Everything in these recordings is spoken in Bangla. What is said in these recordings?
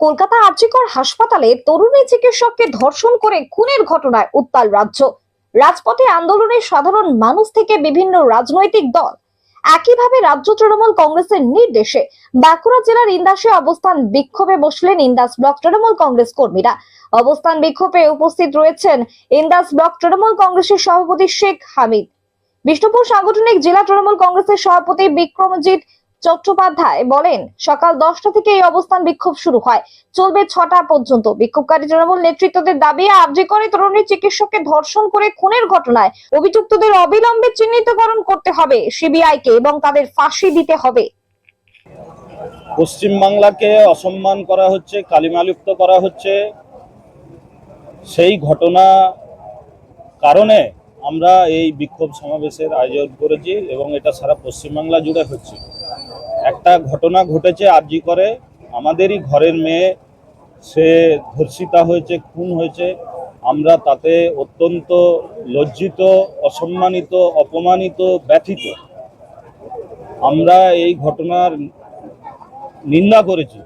কলকাতা আর্জিকর হাসপাতালে তরুণী চিকিৎসককে ধর্ষণ করে খুনের ঘটনায় উত্তাল রাজ্য। রাজপথে আন্দোলনে সাধারণ মানুষ থেকে বিভিন্ন রাজনৈতিক দল। একইভাবে রাজ্য তৃণমূল কংগ্রেসের নির্দেশে বাঁকুড়া জেলার ইন্দাসে অবস্থান বিক্ষোভে বসলেন ইন্দাস ব্লক তৃণমূল কংগ্রেস কর্মীরা। অবস্থান বিক্ষোভে উপস্থিত রয়েছেন ইন্দাস ব্লক তৃণমূল কংগ্রেসের সভাপতি শেখ হামিদ। বিষ্ণুপুর সাংগঠনিক জেলা তৃণমূল কংগ্রেসের সভাপতি বিক্রমজিৎ চট্টোপাধ্যায় বলেন, সকাল দশটা থেকে এই অবস্থান বিক্ষোভ শুরু হয়। চলবে ছটা পর্যন্ত। বিক্ষোভকারী তৃণমূল নেতৃত্বদের দাবি, আবজি করে তরুণী চিকিৎসককে ধর্ষণ করে খুনের ঘটনায় অভিযুক্তদের অবিলম্বে চিহ্নিতকরণ করতে হবে সিবিআই কে এবং তাদের ফাঁসি দিতে হবে। পশ্চিমবাংলাকে অসম্মান করা হচ্ছে কালিমালিপ্ত করা হচ্ছে। সেই ঘটনা কারণে আমরা এই বিক্ষোভ সমাবেশের আয়োজন করেছি এবং এটা সারা পশ্চিমবাংলা জুড়ে হচ্ছে। একটা ঘটনা ঘটেছে আরজি করে। আমাদেরই ঘরের মেয়ে, সে ধর্ষিতা হয়েছে, খুন হয়েছে। আমরা তাতে অত্যন্ত লজ্জিত, অসম্মানিত, অপমানিত, ব্যথিত। আমরা এই ঘটনার নিন্দা করেছি।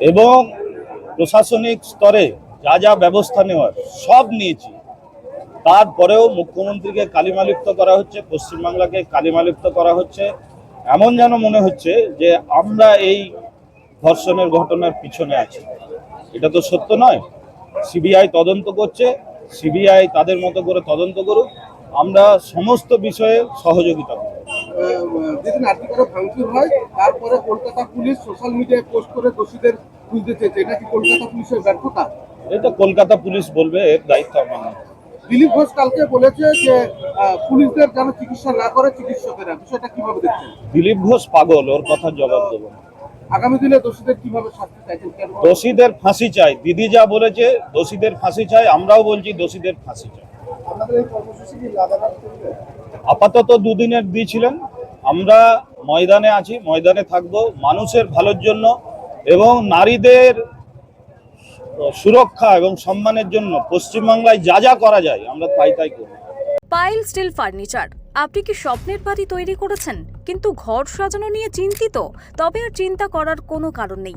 এবং প্রশাসনিক স্তরে যা যা ব্যবস্থা নেওয়ার সব নিয়েছি। তারপরেও মুখ্যমন্ত্রীকে কালিমালিপ্ত করা হচ্ছে, পশ্চিমবাংলাকে কালিমালিপ্ত করা হচ্ছে। এমন যেন মনে হচ্ছে যে আমরা এই ধর্ষণের ঘটনার পিছনে আছি। এটা তো সত্য নয়। সিবিআই তদন্ত করছে সিবিআই তাদের মতো করে তদন্ত করুক। আমরা সমস্ত বিষয়ে সহযোগিতা করব। যেদিন আর্থিক করে ভাঙচুর হয় তারপরে কলকাতা পুলিশ সোশ্যাল মিডিয়ায় পোস্ট করে দোষীদের খুঁজতে চেয়েছে। এটা কি কলকাতা পুলিশের ব্যর্থতা? এটা কলকাতা পুলিশ বলবে এর দায়িত্ব আমার। দিলীপ ঘোষ কালকে বলেছে যে পুলিশদের যেন চিকিৎসা না করে চিকিৎসকেরা। বিষয়টা কীভাবে দেখছেন? দিলীপ ঘোষ পাগল ওর কথা জবাব দেবো আগামী দিনে দোষীদের কীভাবে শাস্তি চাইছেন? দোষীদের ফাঁসি চাই। দিদি যা বলেছে দোষীদের ফাঁসি চাই আমরাও বলছি দোষীদের ফাঁসি চাই। আপনাদের এই কর্মসূচি কি লাগাতার চলবে? আপাতত দুদিনের দিয়েছিলেন। আমরা ময়দানে আছি ময়দানে থাকব। মানুষের ভালোর জন্য এবং নারীদের সুরক্ষা এবং সম্মানের জন্য পশ্চিমবাংলায় যা যা করা যায়, আমরা তাই তাই করি পাইল স্টিল ফার্নিচার, আপনি কি স্বপ্নের বাড়ি তৈরি করেছেন? কিন্তু ঘর সাজানো নিয়ে চিন্তিত, তবে আর চিন্তা করার কোনো কারণ নেই।